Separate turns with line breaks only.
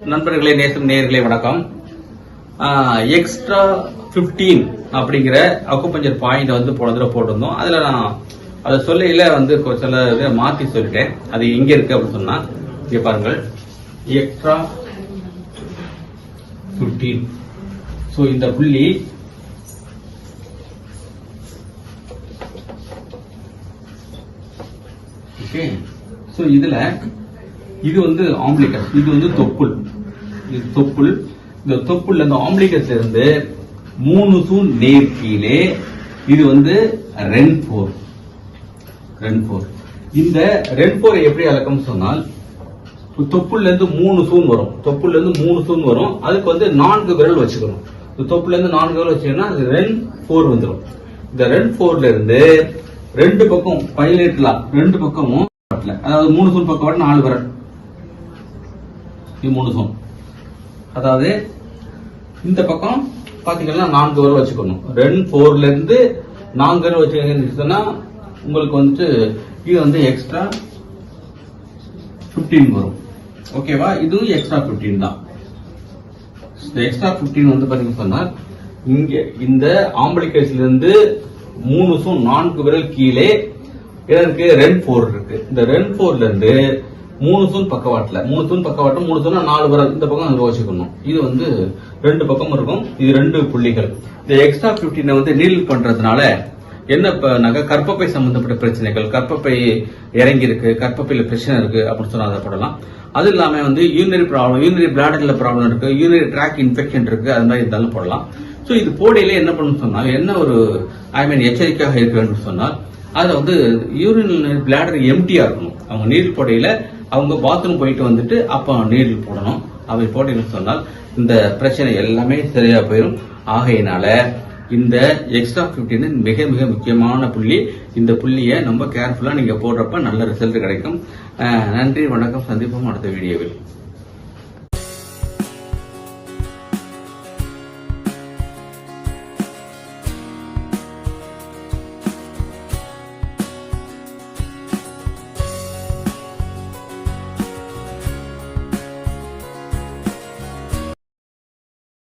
நண்பர்களே நேசம் நேர்களே வணக்கம். எக்ஸ்ட்ரா 15 அப்படிங்கிற அக்குபஞ்சர் பாயிண்ட் வந்து போன தடவை போட்டிருந்தோம். அதுல நான் அதை சொல்லையில வந்து சில இதை மாத்தி சொல்லிட்டேன். அது எங்க இருக்கு அப்படின்னு சொன்னா இங்க பாருங்கள். எக்ஸ்ட்ரா 15 ஸோ இந்த புள்ளி ஓகே ஸோ இதுல இது வந்து ஆம்லிகஸ் இது வந்து தொப்புள். இது தொப்புள். இந்த தொப்புள் அந்த ஆம்லிகஸ் இருந்து மூணு தூண் நேர் கீழே இது வந்து ரென் ரென்போர் இந்த ரென்போரை எப்படி அளக்கம் சொன்னால் தொப்புள்ள இருந்து மூணு தூண் வரும். தொப்புள்ள இருந்து மூணு தூண் வரும். அதுக்கு வந்து நான்கு விரல் வச்சுக்கணும். இந்த தொப்புல இருந்து நான்கு விரல் வச்சீங்கன்னா அது ரென் போர் வந்துடும் இந்த ரென் போர்ல இருந்து ரெண்டு பக்கம் பைலேட்லாம் ரெண்டு பக்கமும் அதாவது மூணு தூண் பக்கம் நாலு விரல். இது மூணு அதாவது இந்த பக்கம் பாத்தீங்கன்னா நான்கு விரல் வச்சுக்கணும். ரென் போர்ல இருந்து நான்கு விரல் வச்சுக்கணும்னா உங்களுக்கு வந்துட்டு இது வந்து எக்ஸ்ட்ரா 15 வரும். ஓகேவா இதுவும் எக்ஸ்ட்ரா 15 தான். இந்த எக்ஸ்ட்ரா 15 வந்து பாத்தீங்கன்னா சொன்னால் இங்க இந்த ஆம்பளிகேஸ்லேருந்து மூணு நான்கு விரல் கீழே இதற்கு ரென் போர் இருக்கு. இந்த ரென் போர்ல இருந்து மூணு தூண் பக்கவாட்டில். மூணு தூண் பக்கவாட்டம் மூணு தூணா நாலு விரல். இந்த பக்கம் அங்கே வச்சுக்கணும் இது வந்து ரெண்டு பக்கம் இருக்கும். இது ரெண்டு புள்ளிகள். இந்த எக்ஸ்ட்ரா 15 வந்து நீல் பண்றதுனால என்ன பண்ணாக்க கற்பப்பை சம்பந்தப்பட்ட பிரச்சனைகள் கற்பப்பை இறங்கி இருக்கு கற்பப்பையில் பிரச்சனை இருக்கு அப்படின்னு சொன்னா அதை போடலாம். அது இல்லாமல் வந்து யூனரி ப்ராப்ளம் யூனரி பிளாடரில் ப்ராப்ளம் இருக்கு யூனரி ட்ராக் இன்ஃபெக்ஷன் இருக்கு அது மாதிரி இருந்தாலும் போடலாம். ஸோ இது போடையில என்ன பண்ணணும் சொன்னால் என்ன ஒரு ஐ மீன் எச்சரிக்கையாக இருக்க வேண்டும் சொன்னால் அதில் வந்து யூரின் பிளாடர் எம்டியா இருக்கணும். அவங்க நீர் போடையில அவங்க பாத்ரூம் போயிட்டு வந்துட்டு அப்போ நீரில் போடணும். அப்படி போட்டீங்கன்னு சொன்னால் இந்த பிரச்சனை எல்லாமே சரியா போயிடும் ஆகையினால இந்த எக்ஸ்ட்ரா 15 மிக மிக முக்கியமான புள்ளி இந்த புள்ளியை ரொம்ப கேர்ஃபுல்லாக நீங்கள் போடுறப்ப நல்ல ரிசல்ட் கிடைக்கும். நன்றி வணக்கம். சந்திப்போம் அடுத்த வீடியோவில்.